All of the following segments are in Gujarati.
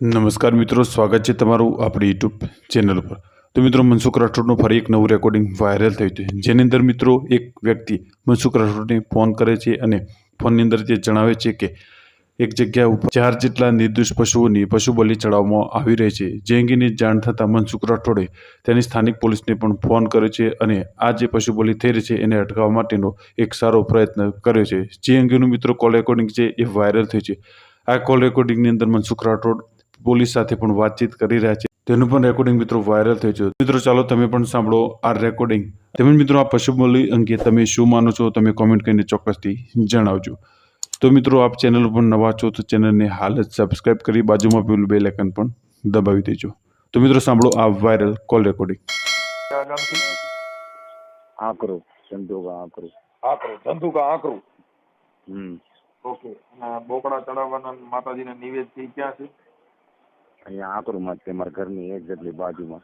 નમસ્કાર મિત્રો, સ્વાગત છે તમારું આપણી યુટ્યુબ ચેનલ પર તો મિત્રો, મનસુખ રાઠોડનું ફરી એક નવું રેકોર્ડિંગ વાયરલ થયું છે. જેની અંદર મિત્રો, એક વ્યક્તિ મનસુખ રાઠોડને ફોન કરે છે અને ફોનની અંદર તે જણાવે છે કે એક જગ્યા ઉપર ચાર જેટલા નિર્દોષ પશુઓની પશુ બલિ ચડાવવામાં આવી રહી છે. જે અંગેની જાણ થતાં મનસુખ રાઠોડે તેની સ્થાનિક પોલીસને પણ ફોન કર્યો છે અને આ જે પશુ બલિ થઈ રહી છે, એને અટકાવવા માટેનો એક સારો પ્રયત્ન કર્યો છે. જે અંગેનું મિત્રો કોલ રેકોર્ડિંગ છે એ વાયરલ થયું છે. આ કોલ રેકોર્ડિંગની અંદર મનસુખ રાઠોડ પોલીસ સાથે પણ વાતચીત કરી રહ્યા છે. તેનું પણ રેકોર્ડિંગ મિત્રો વાયરલ થયું છે. મિત્રો ચાલો તમે પણ સાંભળો આ રેકોર્ડિંગ તેમજ મિત્રો આ પશુબલી અંગે તમે શું માનો છો તમે કોમેન્ટ કરીને ચોક્કસથી જણાવજો. તો મિત્રો આપ ચેનલ પર નવા છો તો ચેનલને હાલ જ સબસ્ક્રાઈબ કરી બાજુમાં પેલું બે આઇકન પણ દબાવી દેજો. તો મિત્રો સાંભળો આ વાયરલ કોલ રેકોર્ડિંગ આકરો ધંધુ કા આકરો આકરો. ધંધુ કા આકરો. હમ. ઓકે બોકડા ચડાવવાના માતાજીને નિવેદથી ક્યાં છે? અહીંયા આકરુમાં છે મારા ઘરની એક જેટલી બાજુમાં.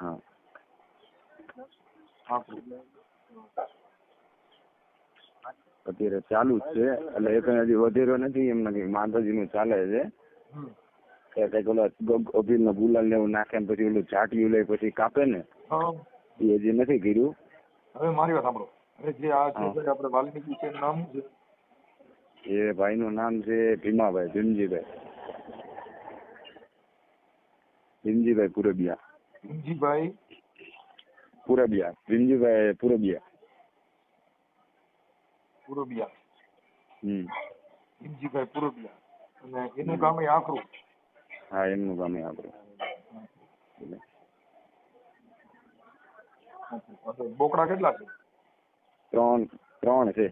હા. અત્યારે ચાલુ જ છે એટલે એ કઈ હજી વધેરો નથી એમને કઈ માતાજીનું ચાલે છે. કે કંઈક ઓલા ગગ- અભિનનો ગુલાલ ને એવું નાખે ને પછી ઓલું ચાટિયું લઈ પછી કાપે ને. એ હજી નથી કર્યું. હવે મારી વાત સાંભળો. હવે જે આ છે. ભાઈ આપણે વાલ્મીકી છે નામ છે? એ ભાઈનું નામ છે ભીમાભાઈ ભીમજીભાઈ. ભીમજીભાઈ પુરબિયા ભીમજીભાઈ પુરબિયા ભીમજીભાઈ પુરબિયા પુરબિયા હમ ભીમજીભાઈ પુરબિયા અને એનું ગામ આકરું. હા એમનું ગામ આકરું. બોકડા કેટલા છે? ત્રણ ત્રણ છે.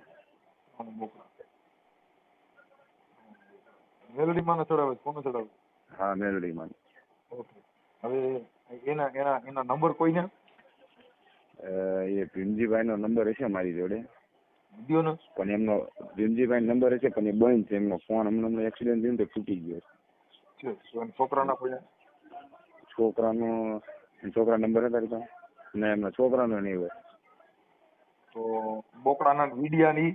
મેલડી માં ચડાવે કોને ચડાવે? હા મેલડીમાં ઓકે. હવે એના એના એના નંબર કોઈને એ ભીમજીભાઈ નો નંબર હશે મારી જોડે. વીડિયો પણ એમનો ભીમજીભાઈ નંબર હશે પણ એ બંધ છે. એમનો ફોન હમણાં હમણાં એક્સિડન્ટ થયું તો તૂટી ગયો. છે છોકરાના કોઈ છોકરાનો છોકરા નંબર હતા તારી ના એમના છોકરાનો નહીં હોય. તો બોકડાના વિડિયા ની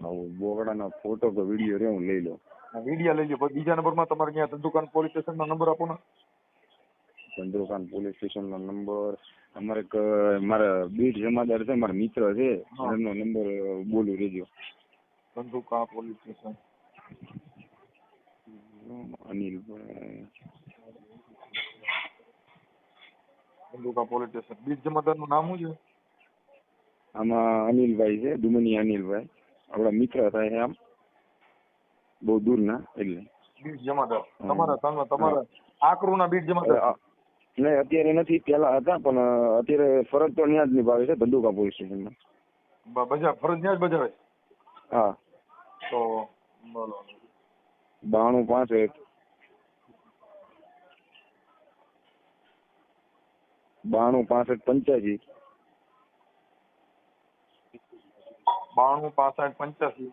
હવે બોગડાનો ફોટો કે વીડિયો રે હું લઈ લઉં. વિડિયા લઈ લો બીજા નંબરમાં તમારે ત્યાં ધંધુકાન પોલીસ સ્ટેશનનો નંબર આપો ને. ચંદ્રકાંત પોલીસ સ્ટેશન નો નંબર. અમારે એક મારા બીટ જમાદાર છે મારા મિત્ર છે. એમનો નંબર બોલું રેજો. Dhandhuka police station. અનિલભાઈ ધંધુકા પોલીસ સ્ટેશન. બીજ જમાદારનું નામ શું છે? આમાં અનિલભાઈ છે દુમની અનિલભાઈ. આપણા મિત્ર થાય છે આમ. બહુ દૂર ના એટલે. બીજ જમાદાર તમારા તમે તમારા આકરુના બીજ જમાદાર નહીં અત્યારે નથી પેલા હતા પણ અત્યારે ફરજ તો ત્યાં જ નિભાવે છે ધંધુકા પોલીસ સ્ટેશનમાં. બજા ફરજ ત્યાં જ બજાવે હા. તો બોલો બાણું પાસઠ બાણું પાસઠ પંચ્યાસી. બાણું પાસઠ પંચ્યાસી.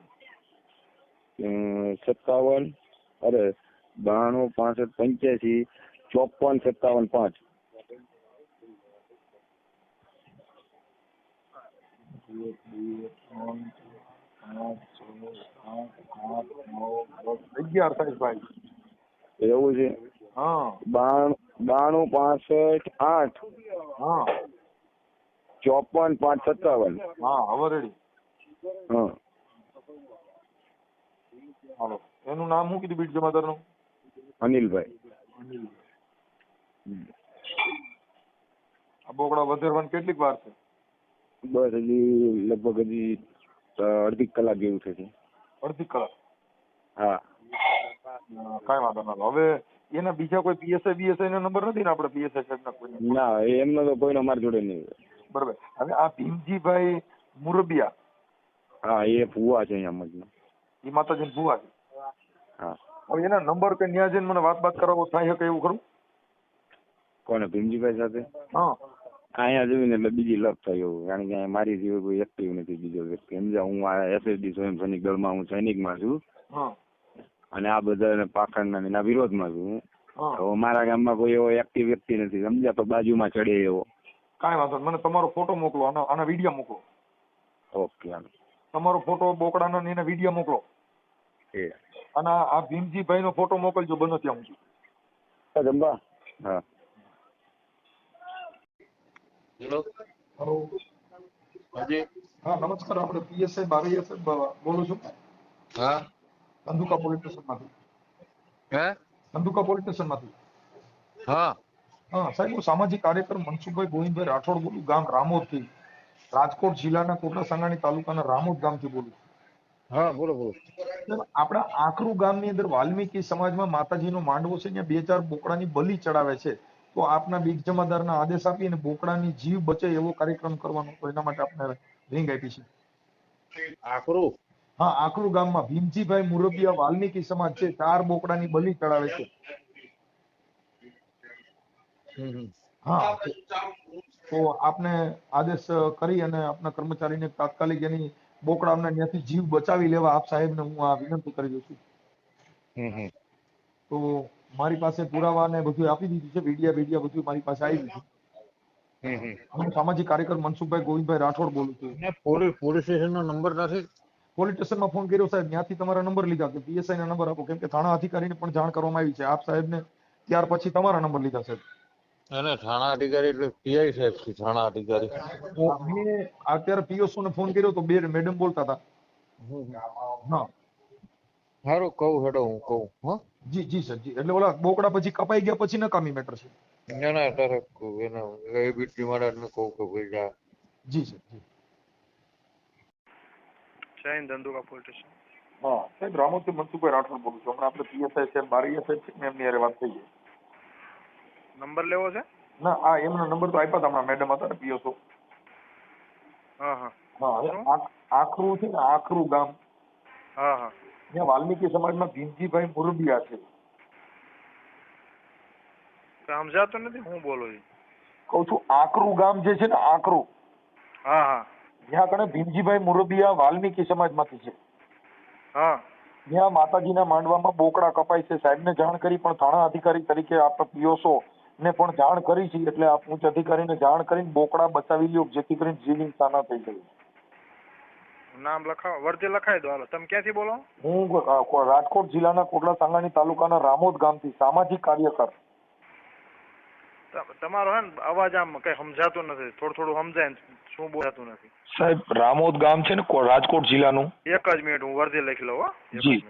સત્તાવન અરે બાણું પાસઠ પંચ્યાસી ચોપન સત્તાવન પાંચ. અગિયાર એવું છે? હા. બાણ બાણું પાસઠ આઠ. હા. ચોપન પાંચ સત્તાવન. હા હવે રેડી હા. હાલો એનું નામ શું કીધું બીજ જમાદારનું અનિલભાઈ આ બોકડા વધેરવાની કેટલીક વાર છે બસ હજી લગભગ હજી અડધી કલાક જેવું થશે અડધી કલાક હા કઈ વાંધો ના હવે એના બીજા કોઈ પીએસઆઈ બીએસઆઈ નો નંબર નથી ને આપણે પીએસઆઈ સાહેબ ના કોઈ ના એમનો તો કોઈનો મારી જોડે નહીં બરોબર બરાબર હવે આ ભીમજીભાઈ મુરબિયા હા એ ફુવા છે અહીંયા મજમાં એ માતાજી ભુવા છે હવે એના નંબર કે ન્યા જઈને મને વાત વાત કરાવો થાય શકે એવું ખરું? કોને ભીમજીભાઈ સાથે? હા. અહીંયા જોઈને એટલે બીજી લપ થઈ એવું કારણ કે મારી જેવું કોઈ એક્ટિવ નથી બીજો વ્યક્તિ. સમજા હું આ એસએસડી સ્વયં સૈનિક દળમાં હું સૈનિકમાં છું. અને આ બધા પાખંડના ના એના વિરોધમાં છું તો મારા ગામમાં કોઈ એવો એક્ટિવ વ્યક્તિ નથી. સમજ્યા તો બાજુમાં ચડે એવો. કાંઈ વાંધો મને તમારો ફોટો મોકલો આના વીડિયો મોકલો. ઓકે તમારો ફોટો બોકડાનો ને એના વીડિયો મોકલો. એ. અને આ ભીમજીભાઈ નો ફોટો મોકલજો બનો ત્યાં હું જંબા હા. હેલો. હલો. હાજી. હા નમસ્કાર આપણે પીએસઆઈ બારૈયા સાહેબ બોલું છું? હા. ધંધુકા પોલીસ સ્ટેશનમાંથી હે? ધંધુકા પોલીસ સ્ટેશનમાંથી હા. હા સાહેબ હું સામાજિક કાર્યકર મનસુખભાઈ ગોવિંદભાઈ રાઠોડ બોલું ગામ રામોદથી રાજકોટ જિલ્લાના કોટડા સાંગાણી તાલુકાના રામોદ ગામથી બોલું. હા બોલો બોલો. સાહેબ, આપણા આખરું ગામની અંદર વાલ્મીકી સમાજમાં માતાજીનો માંડવો છે ત્યાં બે ચાર બોકડાની બલી ચડાવે છે. તો આપના બીજ જમાદારના આદેશ આપી અને બોકડાની જીવ બચે એવો કાર્યક્રમ કરવાનો તો એના માટે આપણે રિંગ આપી છે. આકરું હા આખરું ગામમાં ભીમજીભાઈ મુરબિયા વાલ્મીકી સમાજ છે ચાર બોકડાની બલી ચડાવે છે. હા તો આપને આદેશ કરી અને આપના કર્મચારીને તાત્કાલિક એની બોકડા ત્યાંથી જીવ બચાવી લેવા આપ સાહેબને હું આ વિનંતી કરી દઉં છું. તો મારી પાસે પુરાવા ને બધું આપી દીધું છે વિડિયા વિડિયા બધું મારી પાસે આવી હમ. હું સામાજિક કાર્યકર મનસુખભાઈ ગોવિંદભાઈ રાઠોડ બોલું છું. પોલીસ પોલીસ સ્ટેશન નો નંબર નથી? પોલીસ સ્ટેશનમાં ફોન કર્યો સાહેબ ત્યાંથી તમારા નંબર લીધા કે પીએસઆઈ ના નંબર આપો કેમ કે થાણા અધિકારીને પણ જાણ કરવામાં આવી છે. આપ સાહેબને ત્યાર પછી તમારા નંબર લીધા સાહેબ અને થાણા અધિકારી એટલે પીઆઈ સાહેબ છે થાણા અધિકારી. મેં અત્યારે પીઓસો ને ફોન કર્યો તો બે મેડમ બોલતા હતા. હા. સારું કહું હેડો હું કહું હા? જી જી સર જી. એટલે ઓલા બોકડા પછી કપાઈ ગયા પછી નકામી મેટર છે. ના ના અત્યારે કહું એને એ બીટી મહારાજને કહું કે ભાઈ જા. જી સર જી. જૈન ધંધુકા પોલીસ સ્ટેશન હા સાહેબ રામોજી મનસુખભાઈ રાઠોડ બોલું છું. હમણાં આપણે પીએસઆઈ સાહેબ બારૈયા સાહેબ છે ને એમની હારે વાત થઈ ગઈ. નંબર લેવો છે? ના આ એમનો નંબર તો આપ્યા હતા હમણાં મેડમ હતા ને પીઓસો હા હા. હા આખરું છે ને આખરું ગામ. હા હા. ત્યાં વાલ્મીકી સમાજમાં ભીમજીભાઈ મુરબિયા છે. સમજાતો નથી હું બોલું છું? કઉ છું આકરું ગામ જે છે ને આકરું હા હા. જ્યાં કણે ભીમજીભાઈ મુરબિયા વાલ્મીકી સમાજમાંથી છે. હા. ત્યાં માતાજીના માંડવામાં બોકડા કપાય છે સાહેબને જાણ કરી પણ થાણા અધિકારી તરીકે આપણે પીઓસો ને પણ જાણ કરી છે એટલે આ ઉચ્ચ અધિકારીને જાણ કરીને બોકડા બચાવી લ્યો જેથી કરીને જીવની સાના થઈ જાય નામ લખાવો વર્જે લખાઈ દો હાલો. તમે ક્યાંથી બોલો? હું રાજકોટ જિલ્લાના કોટડા સાંગાણી તાલુકાના રામોદ ગામથી સામાજિક કાર્યકર. તમારો હે ને અવાજ આમ કઈ સમજાતું નથી. થોડું થોડું સમજાય શું બોલાતું નથી. સાહેબ રામોદ ગામ છે ને રાજકોટ જિલ્લાનું. એક જ મિનિટ હું વર્દી લખી લઉં જ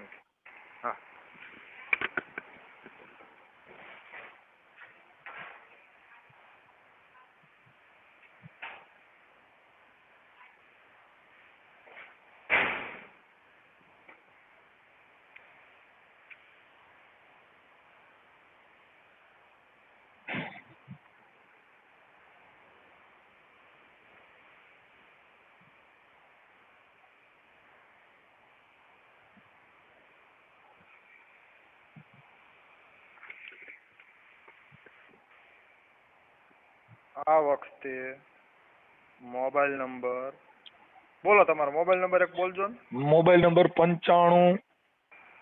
આ વખતે મોબાઈલ નંબર બોલો તમારો મોબાઈલ નંબર એક બોલજો ને. મોબાઈલ નંબર પંચાણું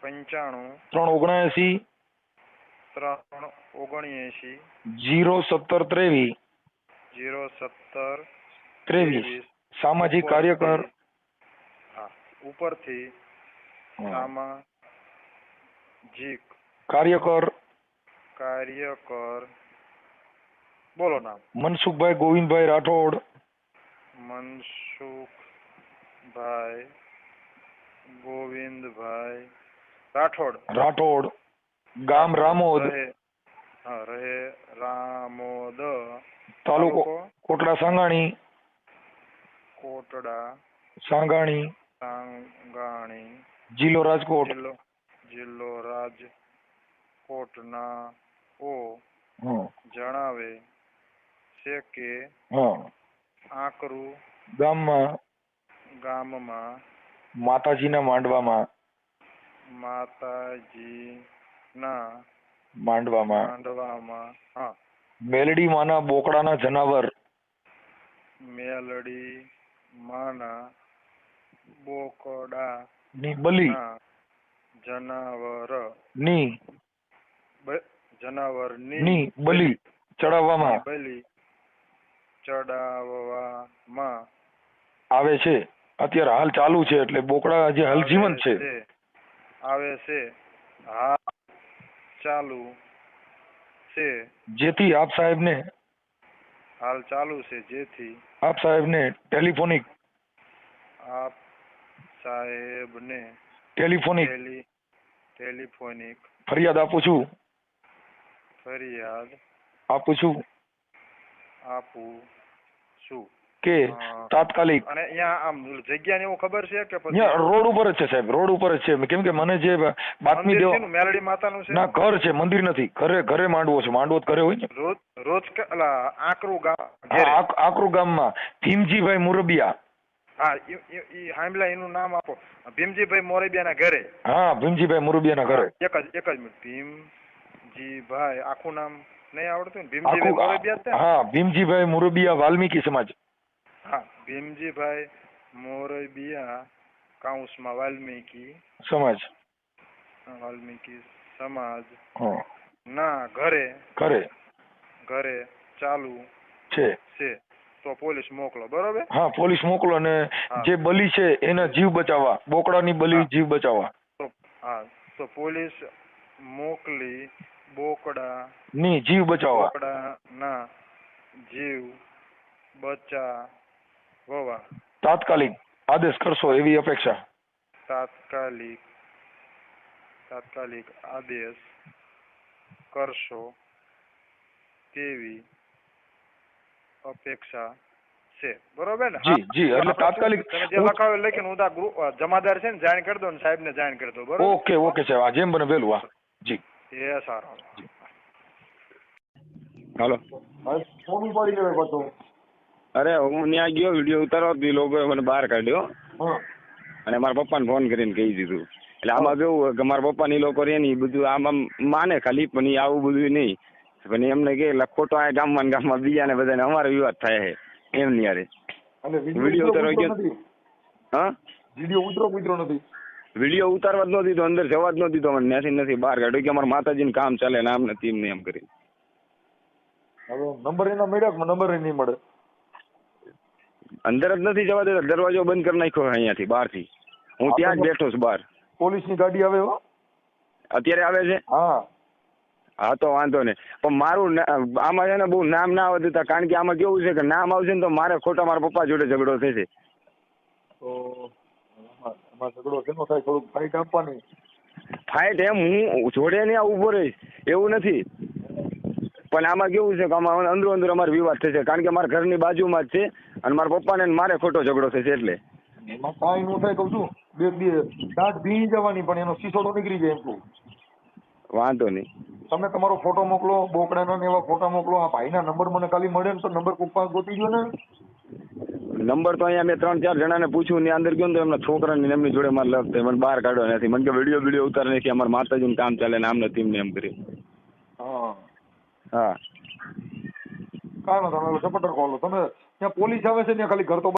પંચાણું ત્રણ ઓગણએસી ત્રણ ઓગણએસી જીરો સત્તર ત્રેવીસ જીરો સત્તર ત્રેવીસ. સામાજિક કાર્યકર. હા ઉપરથી સામાજિક કાર્યકર. કાર્યકર બોલો નામ. મનસુખભાઈ ગોવિંદભાઈ રાઠોડ. મનસુખભાઈ ગોવિંદભાઈ રાઠોડ. રાઠોડ. ગામ રામોદ. રહે રામોદ. તાલુકો કોટડા સાંગાણી. કોટડા સાંગાણી. સાંગાણી. જિલ્લો રાજકોટ. જિલ્લો રાજકોટના ઓ જણાવે છે કે આકરું ગામમાં ગામમાં માતાજીના માંડવામાં માતાજીના માંડવામાં માંડવામાં હા. મેલડી માના બોકડાના જનાવર મેલડી માના બોકડા ની બલી જનાવરની જનાવરની બલી ચડાવવામાં બલી ચડાવવામાં આવે છે. અત્યારે હાલ ચાલુ છે એટલે બોકડા જે હાલ જીવંત છે. આવે છે. હા ચાલુ છે. જેથી આપ સાહેબને હાલ ચાલુ છે. જેથી આપ સાહેબને ટેલિફોનિક આપ સાહેબને ટેલિફોનિક ટેલી ટેલિફોનિક ફરિયાદ આપું છું. ફરિયાદ આપું છું. આપું છું. કે તાત્કાલિક. અને અહીંયા આમ જગ્યાને એવું ખબર છે કે અહીંયા રોડ ઉપર જ છે સાહેબ રોડ ઉપર જ છે. કેમ કે મને જે બાતમી દેવા મેલડી માતાનું છે? ના ઘર છે મંદિર નથી. ઘરે ઘરે માંડવો છે. માંડવો ઘરે હોય ને? રોજ રોજ આકરું ગામ હા ઘેરે. આક- ગામમાં. ભીમજીભાઈ મુરબિયા. હા ઈ- ઈ હાંભલા એનું નામ આપો. ભીમજીભાઈ મોરબિયાના ઘરે. હા ભીમજીભાઈ મુરબિયાના ઘરે. એક જ એક જ મિનિટ. ભીમજીભાઈ આખું નામ નહીં આવડતું ભીમજીભાઈ મોરબિયા? હા ભીમજીભાઈ મોરબિયા વાલ્મીકી સમાજ. હા ભીમજીભાઈ મોરબિયા કાઉસમાં વાલ્મીકી સમાજ. વાલ્મીકી સમાજ ના ઘરે. ઘરે. ઘરે ચાલુ છે. છે. તો પોલીસ મોકલો બરોબર? હા પોલીસ મોકલો અને જે બલી છે એના જીવ બચાવવા. બોકડાની બલી જીવ બચાવવા. હા તો પોલીસ મોકલી બોકડા ની જીવ બચાવવા બોકડા ના જીવ બચાવવા તાત્કાલિક આદેશ કરશો એવી અપેક્ષા તાત્કાલિક તાત્કાલિક આદેશ કરશો તેવી અપેક્ષા છે બરોબર ને જી, જી, એટલે આપણે તાત્કાલિક તમે જે હું- લખાવેલું લખીને હું તો આ ગ્રુપ જમાદાર છે ને જાણ કરી દો ને સાહેબ ને જાણ કરી દો. બરોબર? ઓકે ઓકે સાહેબ આ જેમ બને વહેલું હા. જી. એ સારું. હાલો. ફોન ઉપાડી લેવાય પાછો અરે હું ત્યાં ગયો વીડિયો ઉતારવા એ લોકોએ મને બહાર કાઢ્યો. અને મારા પપ્પાને ફોન કરીને કહી દીધું. એટલે આમાં કેવું હોય કે મારા પપ્પા ની લોકો રે ને બધું આમ આમ માને ખાલી પણ આવું બધું નહીં. પણ એમને કે ખોટો આ ગામમાં ને ગામમાં બીજાને બધાને અમારો વિવાદ થાય છે એમ નહીં યારે વીડિયો ઉતારવા ગયો હા? વીડિયો ઉતરો ઉતરો નથી? વીડિયો ઉતારવા જ ન દીધો અંદર જવા જ ન દીધો મને ત્યાંથી નથી બહાર કાઢ્યો. કે અમારા માતાજીનું કામ ચાલે ને આમ નથી એમ ને એમ કરી હવે નંબર એના મળ્યા નંબર એ નહીં મળે? અંદર જ નથી જવા દેતા દરવાજો બંધ કરી નાખ્યો અહીંયાથી બહારથી. હું ત્યાં જ બેઠો છું બહાર. પોલીસની ગાડી આવે હો? અત્યારે આવે છે? હા. હા તો વાંધો નહીં. પણ મારું આમાં છે ને બહુ નામ ના આવે દેતા કારણ કે આમાં કેવું છે કે નામ આવશે ને તો મારે ખોટા મારા પપ્પા જોડે ઝઘડો થશે. એમાં ઝઘડો કેનો થાય થોડુંક ફાઇટ આપવાની. ફાઇટ એમ હું જોડે નહીં આ રહીશ. એવું નથી. પણ આમાં કેવું છે કે આમાં અંદરો અંદર અમારે વિવાદ થશે. કારણ કે મારા ઘરની બાજુમાં જ છે અને મારા પપ્પાને મારે ખોટો ઝઘડો થશે એટલે. એમાં કાંઈ નો થાય કહું છું. બે બે દાંત ભીની જવાની પણ એનો શીશોડો નીકળી જાય એમ વાંધો નહીં. તમે તમારો ફોટો મોકલો બોકડાના ને એવા ફોટા મોકલો. આ ભાઈના નંબર મને ખાલી મળે ને તો નંબર કોક પાસે ગોતી ગયો ને. નંબર તો અહીંયા મેં ત્રણ ચાર જણાને પૂછ્યું ને અંદર ગયો ને તો એમના છોકરાને એમની જોડે મારે લગ મને બહાર કાઢ્યો નથી મને કે વીડિયો વીડિયો ઉતાર નથી અમારા માતાજીનું કામ ચાલે ને આમ નથી એમ એમ કરી. હા. કાંઈ વાંધો નહીં સપોર્ટર ખોલો તમે ત્યાં પોલીસ આવે છે ત્યાં ખાલી ઘર તો